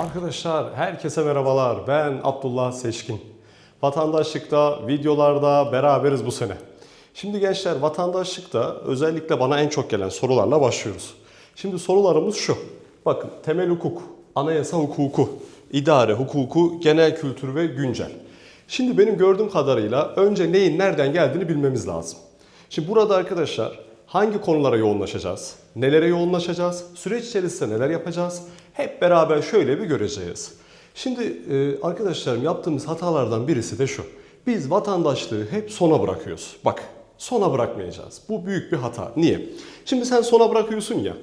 Arkadaşlar herkese merhabalar. Ben Abdullah Seçkin. Vatandaşlıkta, videolarda beraberiz bu sene. Şimdi gençler vatandaşlıkta özellikle bana en çok gelen sorularla başlıyoruz. Şimdi sorularımız şu. Bakın temel hukuk, anayasa hukuku, idare hukuku, genel kültür ve güncel. Şimdi benim gördüğüm kadarıyla önce neyin nereden geldiğini bilmemiz lazım. Şimdi burada arkadaşlar hangi konulara yoğunlaşacağız? Nelere yoğunlaşacağız? Süreç içerisinde neler yapacağız? Hep beraber şöyle bir göreceğiz. Şimdi e, arkadaşlarım yaptığımız hatalardan birisi de şu. Biz vatandaşlığı hep sona bırakıyoruz. Bak sona bırakmayacağız. Bu büyük bir hata. Niye? Şimdi sen sona bırakıyorsun ya.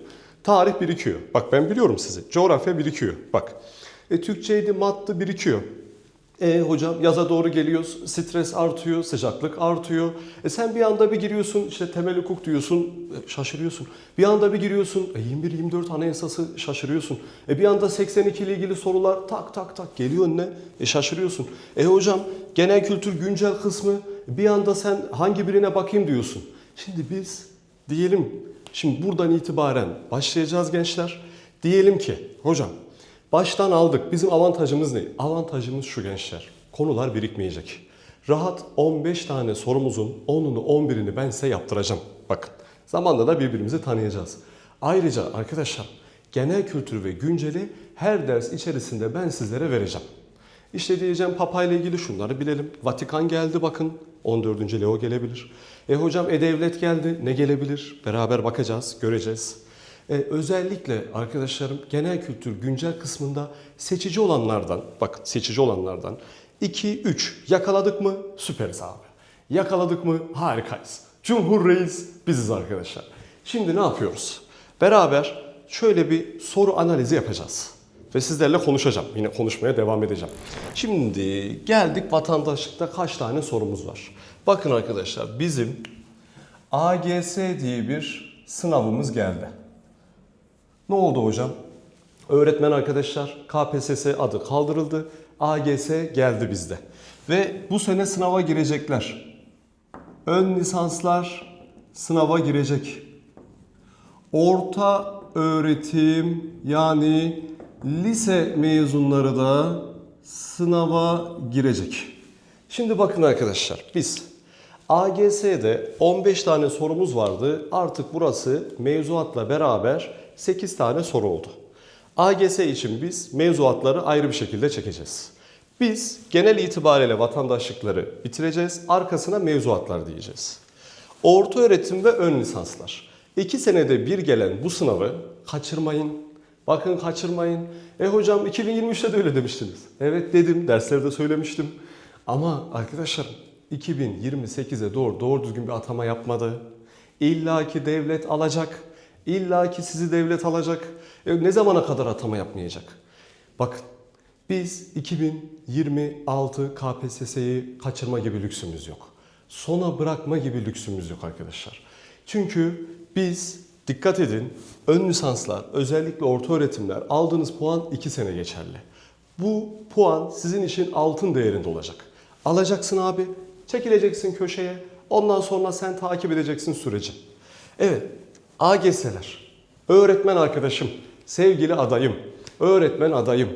Tarih birikiyor. Bak ben biliyorum sizi. Coğrafya birikiyor. Bak. E, Türkçeydi, mattı birikiyor. E hocam yaza doğru geliyoruz, stres artıyor, sıcaklık artıyor. E sen bir anda bir giriyorsun, işte temel hukuk diyorsun, e, şaşırıyorsun. Bir anda bir giriyorsun, e 21-24 anayasası şaşırıyorsun. E bir anda 82 ile ilgili sorular tak tak tak geliyor önüne, e şaşırıyorsun. E hocam genel kültür güncel kısmı, bir anda sen hangi birine bakayım diyorsun. Şimdi biz diyelim, şimdi buradan itibaren başlayacağız gençler. Diyelim ki hocam Baştan aldık. Bizim avantajımız ne? Avantajımız şu gençler. Konular birikmeyecek. Rahat 15 tane sorumuzun 10'unu 11'ini ben size yaptıracağım. Bakın zamanla da birbirimizi tanıyacağız. Ayrıca arkadaşlar genel kültür ve günceli her ders içerisinde ben sizlere vereceğim. İşte diyeceğim Papa ile ilgili şunları bilelim. Vatikan geldi bakın. 14. Leo gelebilir. E hocam E-Devlet geldi. Ne gelebilir? Beraber bakacağız, göreceğiz. Ee, özellikle arkadaşlarım genel kültür güncel kısmında seçici olanlardan, bak seçici olanlardan 2 3 yakaladık mı süperiz abi. Yakaladık mı harikayız. Cumhur Reis biziz arkadaşlar. Şimdi ne yapıyoruz? Beraber şöyle bir soru analizi yapacağız. Ve sizlerle konuşacağım. Yine konuşmaya devam edeceğim. Şimdi geldik vatandaşlıkta kaç tane sorumuz var. Bakın arkadaşlar bizim AGS diye bir sınavımız geldi. Ne oldu hocam? Öğretmen arkadaşlar KPSS adı kaldırıldı. AGS geldi bizde. Ve bu sene sınava girecekler. Ön lisanslar sınava girecek. Orta öğretim yani lise mezunları da sınava girecek. Şimdi bakın arkadaşlar biz AGS'de 15 tane sorumuz vardı. Artık burası mevzuatla beraber 8 tane soru oldu. AGS için biz mevzuatları ayrı bir şekilde çekeceğiz. Biz genel itibariyle vatandaşlıkları bitireceğiz. Arkasına mevzuatlar diyeceğiz. Orta öğretim ve ön lisanslar. 2 senede bir gelen bu sınavı kaçırmayın. Bakın kaçırmayın. E hocam 2023'te de öyle demiştiniz. Evet dedim, derslerde söylemiştim. Ama arkadaşlar 2028'e doğru doğru düzgün bir atama yapmadı. İlla ki devlet alacak. İlla ki sizi devlet alacak. E ne zamana kadar atama yapmayacak? Bakın biz 2026 KPSS'yi kaçırma gibi lüksümüz yok. Sona bırakma gibi lüksümüz yok arkadaşlar. Çünkü biz dikkat edin ön lisanslar özellikle orta öğretimler aldığınız puan 2 sene geçerli. Bu puan sizin için altın değerinde olacak. Alacaksın abi, çekileceksin köşeye. Ondan sonra sen takip edeceksin süreci. Evet, AGS'ler. Öğretmen arkadaşım, sevgili adayım, öğretmen adayım.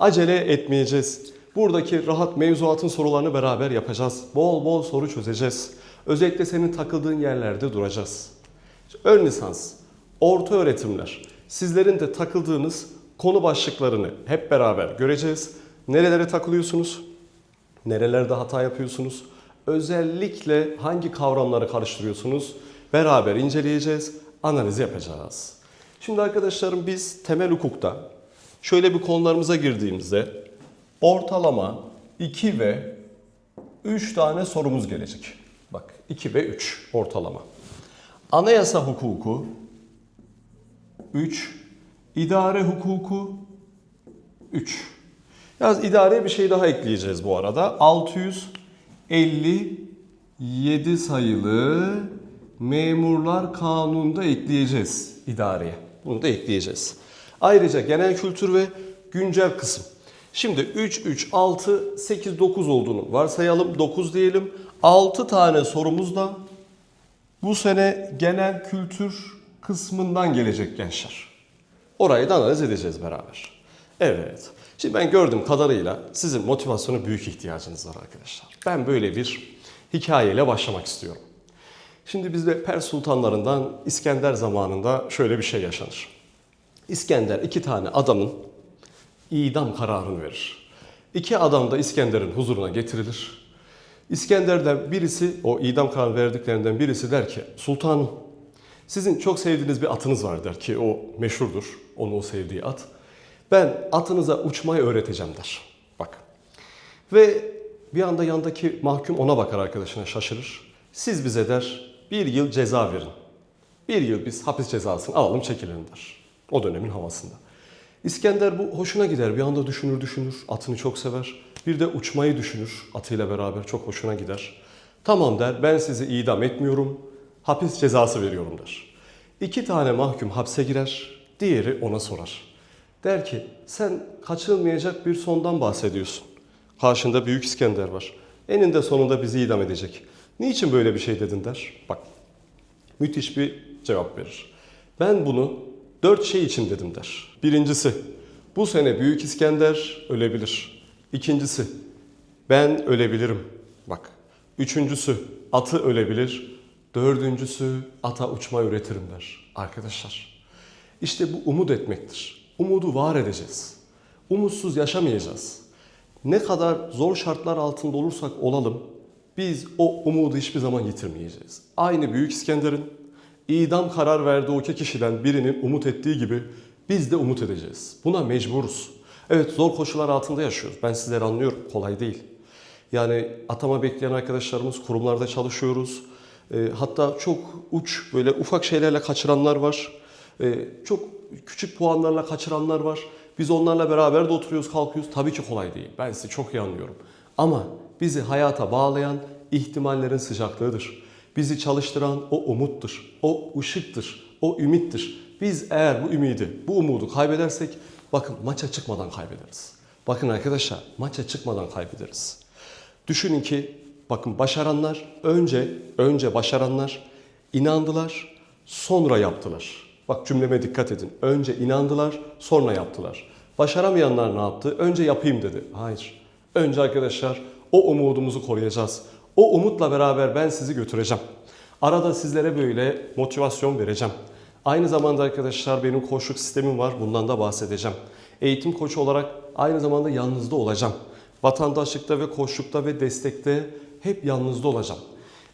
Acele etmeyeceğiz. Buradaki rahat mevzuatın sorularını beraber yapacağız. Bol bol soru çözeceğiz. Özellikle senin takıldığın yerlerde duracağız. Ön lisans, orta öğretimler, sizlerin de takıldığınız konu başlıklarını hep beraber göreceğiz. Nerelere takılıyorsunuz? Nerelerde hata yapıyorsunuz? Özellikle hangi kavramları karıştırıyorsunuz? Beraber inceleyeceğiz, analiz yapacağız. Şimdi arkadaşlarım biz temel hukukta şöyle bir konularımıza girdiğimizde ortalama 2 ve 3 tane sorumuz gelecek. Bak 2 ve 3 ortalama. Anayasa hukuku 3, idare hukuku 3. Yalnız idareye bir şey daha ekleyeceğiz bu arada. 657 sayılı memurlar kanununda ekleyeceğiz idareye. Bunu da ekleyeceğiz. Ayrıca genel kültür ve güncel kısım. Şimdi 3, 3, 6, 8, 9 olduğunu varsayalım. 9 diyelim. 6 tane sorumuz da bu sene genel kültür kısmından gelecek gençler. Orayı da analiz edeceğiz beraber. Evet. Şimdi ben gördüğüm kadarıyla sizin motivasyona büyük ihtiyacınız var arkadaşlar. Ben böyle bir hikayeyle başlamak istiyorum. Şimdi bizde Pers sultanlarından İskender zamanında şöyle bir şey yaşanır. İskender iki tane adamın idam kararını verir. İki adam da İskender'in huzuruna getirilir. İskender'den birisi, o idam kararı verdiklerinden birisi der ki, Sultanım, sizin çok sevdiğiniz bir atınız var der ki o meşhurdur, onun o sevdiği at. Ben atınıza uçmayı öğreteceğim der. Bak. Ve bir anda yandaki mahkum ona bakar arkadaşına şaşırır. Siz bize der bir yıl ceza verin. Bir yıl biz hapis cezasını alalım çekilelim der. O dönemin havasında. İskender bu hoşuna gider. Bir anda düşünür düşünür. Atını çok sever. Bir de uçmayı düşünür. Atıyla beraber çok hoşuna gider. Tamam der ben sizi idam etmiyorum. Hapis cezası veriyorum der. İki tane mahkum hapse girer. Diğeri ona sorar. Der ki sen kaçırılmayacak bir sondan bahsediyorsun. Karşında Büyük İskender var. Eninde sonunda bizi idam edecek. Niçin böyle bir şey dedin der. Bak müthiş bir cevap verir. Ben bunu dört şey için dedim der. Birincisi, bu sene Büyük İskender ölebilir. İkincisi, ben ölebilirim. Bak. Üçüncüsü, atı ölebilir. Dördüncüsü, ata uçma üretirim der. Arkadaşlar, işte bu umut etmektir. Umudu var edeceğiz. Umutsuz yaşamayacağız. Ne kadar zor şartlar altında olursak olalım, biz o umudu hiçbir zaman yitirmeyeceğiz. Aynı Büyük İskender'in idam karar verdiği o iki kişiden birinin umut ettiği gibi biz de umut edeceğiz. Buna mecburuz. Evet zor koşullar altında yaşıyoruz. Ben sizleri anlıyorum. Kolay değil. Yani atama bekleyen arkadaşlarımız kurumlarda çalışıyoruz. E, hatta çok uç böyle ufak şeylerle kaçıranlar var. E, çok küçük puanlarla kaçıranlar var. Biz onlarla beraber de oturuyoruz, kalkıyoruz. Tabii ki kolay değil. Ben sizi çok iyi anlıyorum. Ama bizi hayata bağlayan ihtimallerin sıcaklığıdır. Bizi çalıştıran o umuttur, o ışıktır, o ümittir. Biz eğer bu ümidi, bu umudu kaybedersek bakın maça çıkmadan kaybederiz. Bakın arkadaşlar maça çıkmadan kaybederiz. Düşünün ki bakın başaranlar önce önce başaranlar inandılar, sonra yaptılar. Bak cümleme dikkat edin. Önce inandılar, sonra yaptılar. Başaramayanlar ne yaptı? Önce yapayım dedi. Hayır. Önce arkadaşlar o umudumuzu koruyacağız. O umutla beraber ben sizi götüreceğim. Arada sizlere böyle motivasyon vereceğim. Aynı zamanda arkadaşlar benim koçluk sistemim var. Bundan da bahsedeceğim. Eğitim koçu olarak aynı zamanda yanınızda olacağım. Vatandaşlıkta ve koçlukta ve destekte hep yanınızda olacağım.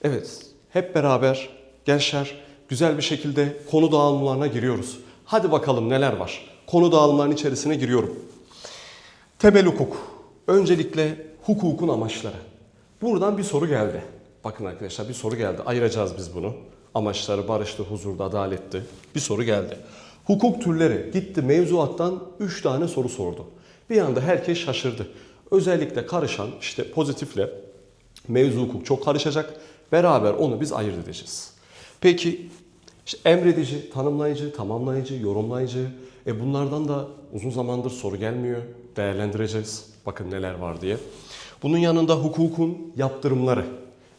Evet, hep beraber gençler güzel bir şekilde konu dağılımlarına giriyoruz. Hadi bakalım neler var. Konu dağılımlarının içerisine giriyorum. Temel hukuk. Öncelikle hukukun amaçları. Buradan bir soru geldi. Bakın arkadaşlar bir soru geldi. Ayıracağız biz bunu. Amaçları barıştı, huzurda, adaletti. Bir soru geldi. Hukuk türleri gitti mevzuattan 3 tane soru sordu. Bir anda herkes şaşırdı. Özellikle karışan işte pozitifle mevzu hukuk çok karışacak. Beraber onu biz ayırt edeceğiz. Peki işte emredici, tanımlayıcı, tamamlayıcı, yorumlayıcı. E bunlardan da uzun zamandır soru gelmiyor. Değerlendireceğiz. Bakın neler var diye. Bunun yanında hukukun yaptırımları.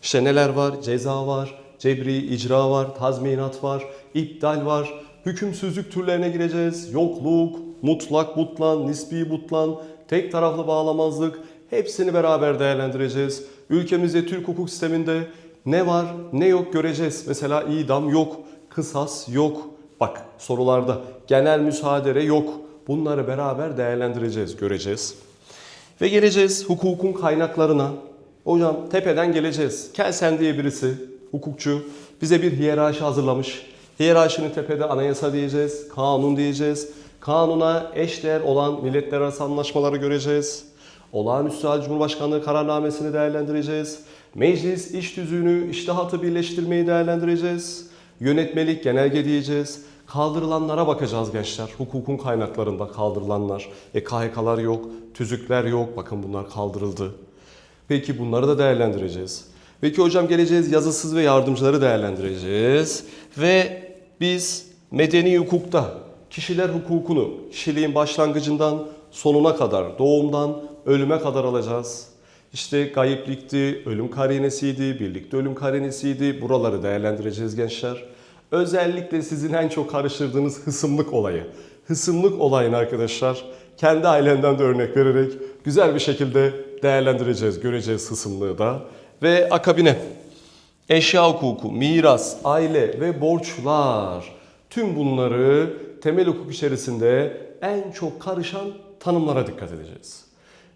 İşte neler var? Ceza var, cebri icra var, tazminat var, iptal var. Hükümsüzlük türlerine gireceğiz. Yokluk, mutlak butlan, nispi butlan, tek taraflı bağlamazlık. Hepsini beraber değerlendireceğiz. Ülkemizde Türk hukuk sisteminde ne var ne yok göreceğiz. Mesela idam yok, kısas yok. Bak sorularda genel müsaadere yok. Bunları beraber değerlendireceğiz, göreceğiz. Ve geleceğiz hukukun kaynaklarına. Hocam tepeden geleceğiz. Kelsen diye birisi, hukukçu, bize bir hiyerarşi hazırlamış. Hiyerarşinin tepede anayasa diyeceğiz, kanun diyeceğiz. Kanuna eşdeğer olan milletler arası anlaşmaları göreceğiz. Olağanüstü hal Cumhurbaşkanlığı kararnamesini değerlendireceğiz. Meclis iş tüzüğünü, iştihatı birleştirmeyi değerlendireceğiz. Yönetmelik, genelge diyeceğiz. Kaldırılanlara bakacağız gençler. Hukukun kaynaklarında kaldırılanlar. E yok, tüzükler yok. Bakın bunlar kaldırıldı. Peki bunları da değerlendireceğiz. Peki hocam geleceğiz yazısız ve yardımcıları değerlendireceğiz. Ve biz medeni hukukta kişiler hukukunu kişiliğin başlangıcından sonuna kadar, doğumdan ölüme kadar alacağız. İşte gayiplikti, ölüm karinesiydi, birlikte ölüm karinesiydi. Buraları değerlendireceğiz gençler. Özellikle sizin en çok karıştırdığınız hısımlık olayı. Hısımlık olayını arkadaşlar kendi ailenden de örnek vererek güzel bir şekilde değerlendireceğiz, göreceğiz kısımlığı da. Ve akabine eşya hukuku, miras, aile ve borçlar tüm bunları temel hukuk içerisinde en çok karışan tanımlara dikkat edeceğiz.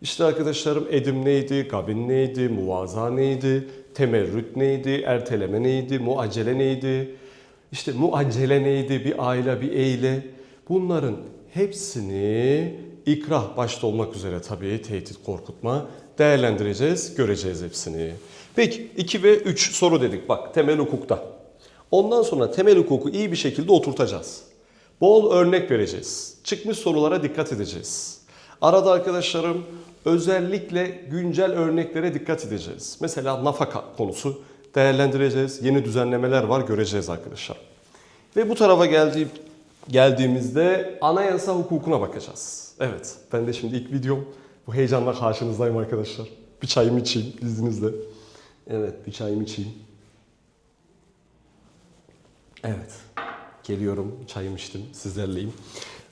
İşte arkadaşlarım edim neydi, gabin neydi, muvaza neydi, temerrüt neydi, erteleme neydi, muacele neydi, işte muacele neydi, bir aile, bir eyle. Bunların hepsini ikrah başta olmak üzere tabii tehdit, korkutma değerlendireceğiz, göreceğiz hepsini. Peki 2 ve 3 soru dedik bak temel hukukta. Ondan sonra temel hukuku iyi bir şekilde oturtacağız. Bol örnek vereceğiz. Çıkmış sorulara dikkat edeceğiz. Arada arkadaşlarım özellikle güncel örneklere dikkat edeceğiz. Mesela nafaka konusu değerlendireceğiz. Yeni düzenlemeler var göreceğiz arkadaşlar. Ve bu tarafa geldiğim, geldiğimizde anayasa hukukuna bakacağız. Evet ben de şimdi ilk videom. Bu heyecanla karşınızdayım arkadaşlar. Bir çayımı içeyim izninizle. Evet bir çayımı içeyim. Evet. Geliyorum, çayımı içtim, sizlerleyim.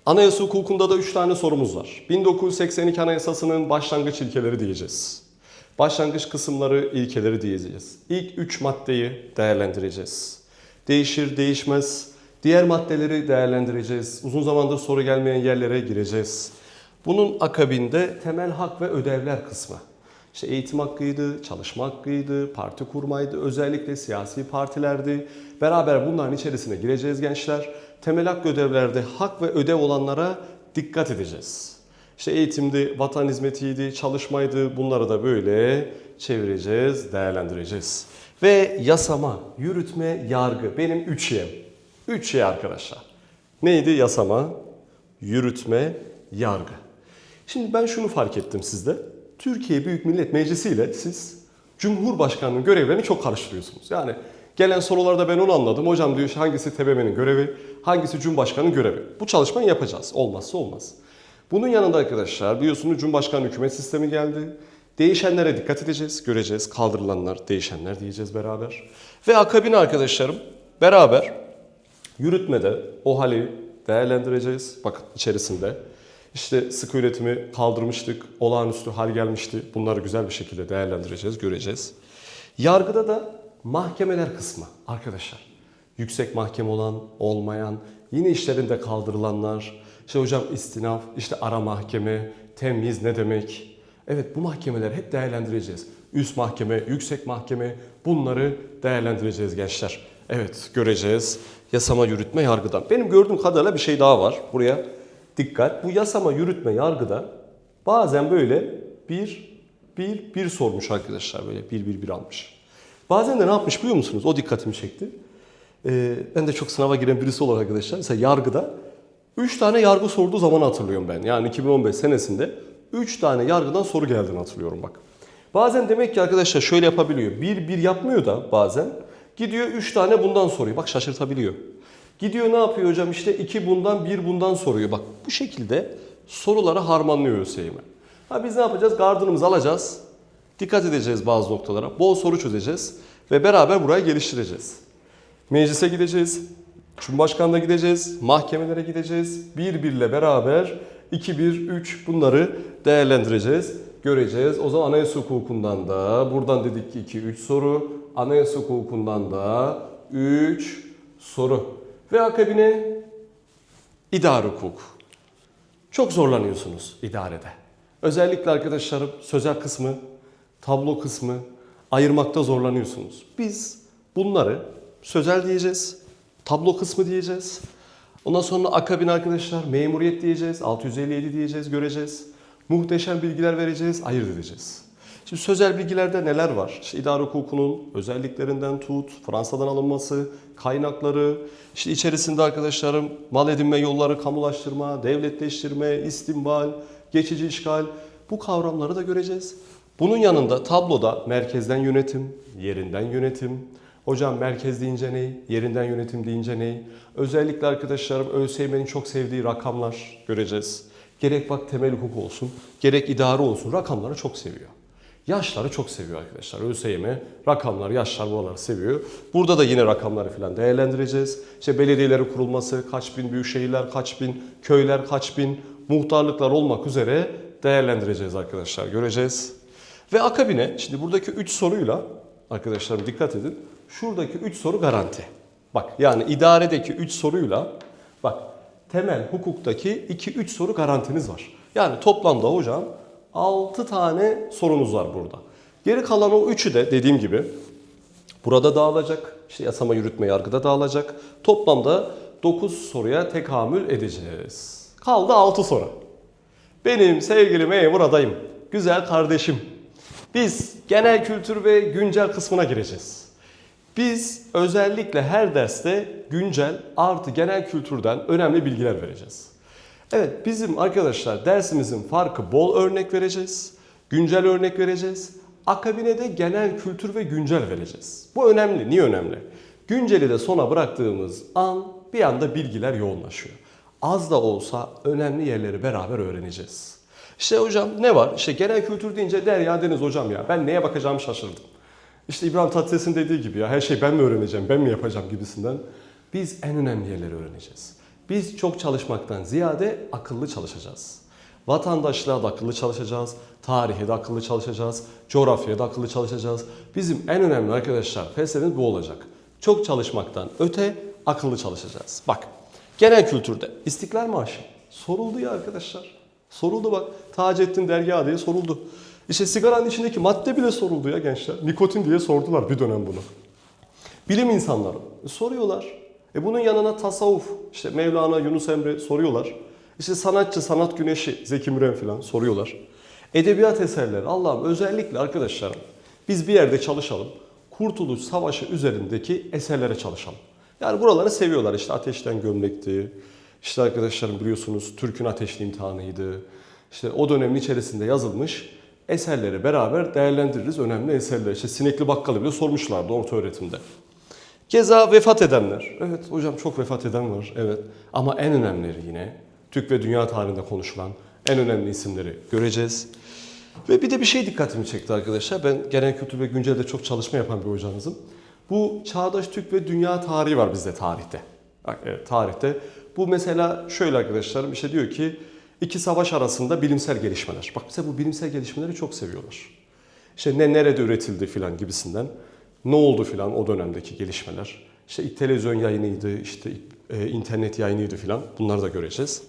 Anayasa hukukunda da 3 tane sorumuz var. 1982 Anayasası'nın başlangıç ilkeleri diyeceğiz. Başlangıç kısımları ilkeleri diyeceğiz. İlk 3 maddeyi değerlendireceğiz. Değişir, değişmez. Diğer maddeleri değerlendireceğiz. Uzun zamandır soru gelmeyen yerlere gireceğiz. Bunun akabinde temel hak ve ödevler kısmı. İşte eğitim hakkıydı, çalışma hakkıydı, parti kurmaydı, özellikle siyasi partilerdi. Beraber bunların içerisine gireceğiz gençler. Temel hak ödevlerde hak ve ödev olanlara dikkat edeceğiz. İşte eğitimdi, vatan hizmetiydi, çalışmaydı bunları da böyle çevireceğiz, değerlendireceğiz. Ve yasama, yürütme, yargı benim üç yem. Üç şey arkadaşlar. Neydi yasama, yürütme, yargı. Şimdi ben şunu fark ettim sizde. Türkiye Büyük Millet Meclisi ile siz Cumhurbaşkanı'nın görevlerini çok karıştırıyorsunuz. Yani gelen sorularda ben onu anladım. Hocam diyor hangisi TBMM'nin görevi, hangisi Cumhurbaşkanı'nın görevi. Bu çalışmayı yapacağız. Olmazsa olmaz. Bunun yanında arkadaşlar biliyorsunuz Cumhurbaşkanı hükümet sistemi geldi. Değişenlere dikkat edeceğiz, göreceğiz. Kaldırılanlar, değişenler diyeceğiz beraber. Ve akabine arkadaşlarım beraber yürütmede o hali değerlendireceğiz. Bakın içerisinde. İşte sıkı yönetimi kaldırmıştık, olağanüstü hal gelmişti. Bunları güzel bir şekilde değerlendireceğiz, göreceğiz. Yargıda da mahkemeler kısmı arkadaşlar. Yüksek mahkeme olan, olmayan, yine işlerinde kaldırılanlar. İşte hocam istinaf, işte ara mahkeme, temyiz ne demek? Evet bu mahkemeleri hep değerlendireceğiz. Üst mahkeme, yüksek mahkeme bunları değerlendireceğiz gençler. Evet göreceğiz. Yasama, yürütme, yargıdan. Benim gördüğüm kadarıyla bir şey daha var. Buraya dikkat. Bu yasama, yürütme, yargıda bazen böyle bir, bir, bir sormuş arkadaşlar. Böyle bir, bir, bir almış. Bazen de ne yapmış biliyor musunuz? O dikkatimi çekti. Ee, ben de çok sınava giren birisi olarak arkadaşlar. Mesela yargıda 3 tane yargı sorduğu zaman hatırlıyorum ben. Yani 2015 senesinde 3 tane yargıdan soru geldiğini hatırlıyorum bak. Bazen demek ki arkadaşlar şöyle yapabiliyor. Bir bir yapmıyor da bazen. Gidiyor 3 tane bundan soruyor. Bak şaşırtabiliyor. Gidiyor ne yapıyor hocam işte 2 bundan 1 bundan soruyor. Bak bu şekilde soruları harmanlıyor ÖSYM. Ha biz ne yapacağız? Gardırımızı alacağız. Dikkat edeceğiz bazı noktalara. Bol soru çözeceğiz. Ve beraber burayı geliştireceğiz. Meclise gideceğiz. Cumhurbaşkanına gideceğiz. Mahkemelere gideceğiz. Bir birle beraber 2, 1, 3 bunları değerlendireceğiz. Göreceğiz. O zaman anayasa hukukundan da buradan dedik ki 2, 3 soru. Anayasa hukukundan da 3 soru. Ve akabine idare hukuk. Çok zorlanıyorsunuz idarede. Özellikle arkadaşlarım sözel kısmı, tablo kısmı ayırmakta zorlanıyorsunuz. Biz bunları sözel diyeceğiz, tablo kısmı diyeceğiz. Ondan sonra akabin arkadaşlar memuriyet diyeceğiz, 657 diyeceğiz, göreceğiz. Muhteşem bilgiler vereceğiz, ayırt edeceğiz. Şimdi sözel bilgilerde neler var? İşte idare hukukunun özelliklerinden tut, Fransa'dan alınması, kaynakları, işte içerisinde arkadaşlarım mal edinme yolları, kamulaştırma, devletleştirme, istimbal, geçici işgal bu kavramları da göreceğiz. Bunun yanında tabloda merkezden yönetim, yerinden yönetim, hocam merkez deyince ne, yerinden yönetim deyince ne, özellikle arkadaşlarım ÖSYM'nin çok sevdiği rakamlar göreceğiz. Gerek bak temel hukuk olsun, gerek idare olsun rakamları çok seviyor. Yaşları çok seviyor arkadaşlar. ÖSYM rakamlar, yaşlar buraları seviyor. Burada da yine rakamları falan değerlendireceğiz. İşte belediyelerin kurulması, kaç bin büyük şehirler, kaç bin köyler, kaç bin muhtarlıklar olmak üzere değerlendireceğiz arkadaşlar. Göreceğiz. Ve akabine şimdi buradaki 3 soruyla arkadaşlarım dikkat edin. Şuradaki 3 soru garanti. Bak yani idaredeki 3 soruyla bak temel hukuktaki 2-3 soru garantiniz var. Yani toplamda hocam 6 tane sorunuz var burada. Geri kalan o 3'ü de dediğim gibi burada dağılacak. İşte yasama yürütme yargıda dağılacak. Toplamda 9 soruya tekamül edeceğiz. Kaldı 6 soru. Benim sevgili memur adayım, güzel kardeşim. Biz genel kültür ve güncel kısmına gireceğiz. Biz özellikle her derste güncel artı genel kültürden önemli bilgiler vereceğiz. Evet bizim arkadaşlar dersimizin farkı bol örnek vereceğiz. Güncel örnek vereceğiz. Akabine de genel kültür ve güncel vereceğiz. Bu önemli. Niye önemli? Günceli de sona bıraktığımız an bir anda bilgiler yoğunlaşıyor. Az da olsa önemli yerleri beraber öğreneceğiz. İşte hocam ne var? İşte genel kültür deyince Derya Deniz hocam ya ben neye bakacağımı şaşırdım. İşte İbrahim Tatlıses'in dediği gibi ya her şey ben mi öğreneceğim, ben mi yapacağım gibisinden. Biz en önemli yerleri öğreneceğiz. Biz çok çalışmaktan ziyade akıllı çalışacağız. Vatandaşlığa da akıllı çalışacağız, tarihe de akıllı çalışacağız, coğrafyaya da akıllı çalışacağız. Bizim en önemli arkadaşlar felsefemiz bu olacak. Çok çalışmaktan öte akıllı çalışacağız. Bak genel kültürde İstiklal Marşı soruldu ya arkadaşlar. Soruldu bak. Taceddin Derya diye soruldu. İşte sigaranın içindeki madde bile soruldu ya gençler. Nikotin diye sordular bir dönem bunu. Bilim insanları soruyorlar. E bunun yanına tasavvuf, işte Mevlana, Yunus Emre soruyorlar. İşte sanatçı, sanat güneşi, Zeki Müren falan soruyorlar. Edebiyat eserleri, Allah'ım özellikle arkadaşlarım biz bir yerde çalışalım. Kurtuluş Savaşı üzerindeki eserlere çalışalım. Yani buraları seviyorlar. İşte Ateşten Gömlek'ti. İşte arkadaşlarım biliyorsunuz Türk'ün Ateşli imtihanıydı. İşte o dönemin içerisinde yazılmış eserleri beraber değerlendiririz. Önemli eserler. İşte Sinekli Bakkalı bile sormuşlardı orta öğretimde. Keza vefat edenler. Evet hocam çok vefat eden var. Evet. Ama en önemlileri yine Türk ve dünya tarihinde konuşulan en önemli isimleri göreceğiz. Ve bir de bir şey dikkatimi çekti arkadaşlar. Ben genel kültür ve güncelde çok çalışma yapan bir hocanızım. Bu çağdaş Türk ve dünya tarihi var bizde tarihte. Evet, tarihte. Bu mesela şöyle arkadaşlarım işte diyor ki iki savaş arasında bilimsel gelişmeler. Bak mesela bu bilimsel gelişmeleri çok seviyorlar. İşte ne nerede üretildi filan gibisinden. Ne oldu filan o dönemdeki gelişmeler. İşte televizyon yayınıydı, işte e, internet yayınıydı filan. Bunları da göreceğiz.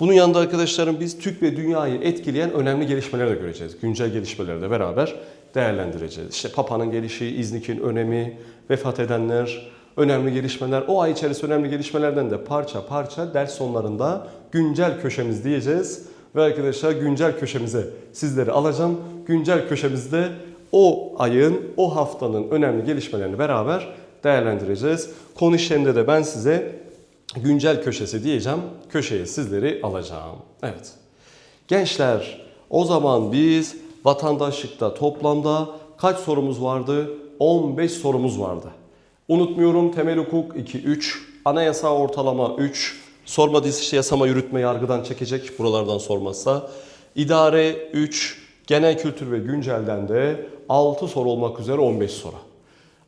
Bunun yanında arkadaşlarım biz Türk ve dünyayı etkileyen önemli gelişmeleri de göreceğiz. Güncel gelişmeleri de beraber değerlendireceğiz. İşte Papa'nın gelişi, İznik'in önemi, vefat edenler, önemli gelişmeler. O ay içerisinde önemli gelişmelerden de parça parça ders sonlarında güncel köşemiz diyeceğiz. Ve arkadaşlar güncel köşemize sizleri alacağım. Güncel köşemizde o ayın, o haftanın önemli gelişmelerini beraber değerlendireceğiz. Konu işlerinde de ben size güncel köşesi diyeceğim. Köşeye sizleri alacağım. Evet. Gençler o zaman biz vatandaşlıkta toplamda kaç sorumuz vardı? 15 sorumuz vardı. Unutmuyorum temel hukuk 2-3, anayasa ortalama 3, sorma dizisi yasama yürütme yargıdan çekecek buralardan sormazsa. İdare 3, genel kültür ve güncelden de 6 soru olmak üzere 15 soru.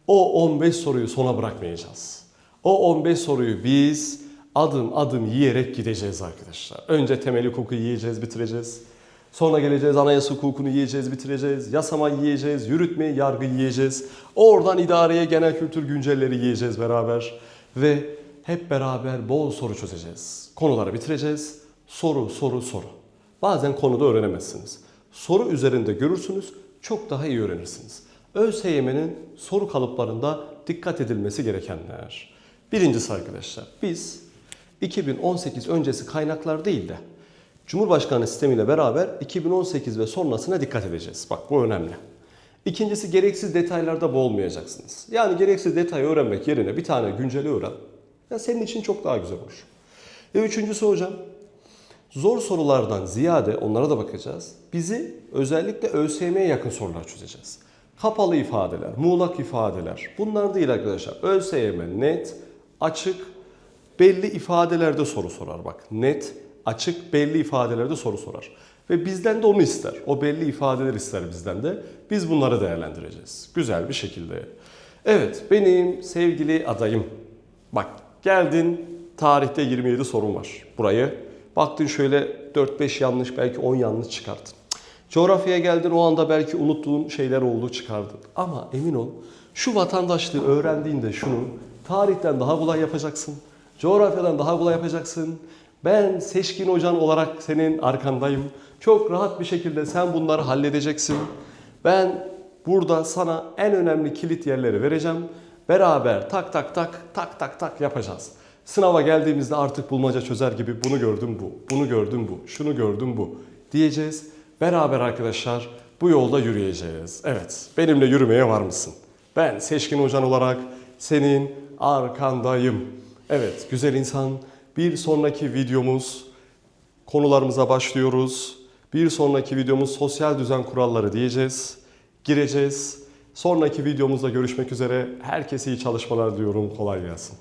O 15 soruyu sona bırakmayacağız. O 15 soruyu biz adım adım yiyerek gideceğiz arkadaşlar. Önce temel hukuku yiyeceğiz, bitireceğiz. Sonra geleceğiz anayasa hukukunu yiyeceğiz, bitireceğiz. Yasama yiyeceğiz, yürütme, yargı yiyeceğiz. Oradan idareye genel kültür güncelleri yiyeceğiz beraber. Ve hep beraber bol soru çözeceğiz. Konuları bitireceğiz. Soru, soru, soru. Bazen konuda öğrenemezsiniz. Soru üzerinde görürsünüz, çok daha iyi öğrenirsiniz. ÖSYM'nin soru kalıplarında dikkat edilmesi gerekenler. Birincisi arkadaşlar, biz 2018 öncesi kaynaklar değil de Cumhurbaşkanı sistemiyle beraber 2018 ve sonrasına dikkat edeceğiz. Bak bu önemli. İkincisi gereksiz detaylarda boğulmayacaksınız. Yani gereksiz detayı öğrenmek yerine bir tane günceli öğren. Ya senin için çok daha güzel olur. Ve üçüncüsü hocam, zor sorulardan ziyade onlara da bakacağız. Bizi özellikle ÖSYM'ye yakın sorular çözeceğiz. Kapalı ifadeler, muğlak ifadeler. Bunlar değil arkadaşlar. ÖSYM net, açık, belli ifadelerde soru sorar bak. Net, açık, belli ifadelerde soru sorar. Ve bizden de onu ister. O belli ifadeler ister bizden de. Biz bunları değerlendireceğiz. Güzel bir şekilde. Evet, benim sevgili adayım. Bak, geldin, tarihte 27 sorun var. Burayı Baktın şöyle 4-5 yanlış belki 10 yanlış çıkarttın. Coğrafyaya geldin o anda belki unuttuğun şeyler oldu çıkardın. Ama emin ol şu vatandaşlığı öğrendiğinde şunu tarihten daha kolay yapacaksın. Coğrafyadan daha kolay yapacaksın. Ben seçkin hocan olarak senin arkandayım. Çok rahat bir şekilde sen bunları halledeceksin. Ben burada sana en önemli kilit yerleri vereceğim. Beraber tak tak tak tak tak tak yapacağız. Sınava geldiğimizde artık bulmaca çözer gibi bunu gördüm bu, bunu gördüm bu, şunu gördüm bu diyeceğiz. Beraber arkadaşlar bu yolda yürüyeceğiz. Evet, benimle yürümeye var mısın? Ben Seçkin Hocan olarak senin arkandayım. Evet, güzel insan. Bir sonraki videomuz konularımıza başlıyoruz. Bir sonraki videomuz sosyal düzen kuralları diyeceğiz. Gireceğiz. Sonraki videomuzda görüşmek üzere. Herkese iyi çalışmalar diyorum. Kolay gelsin.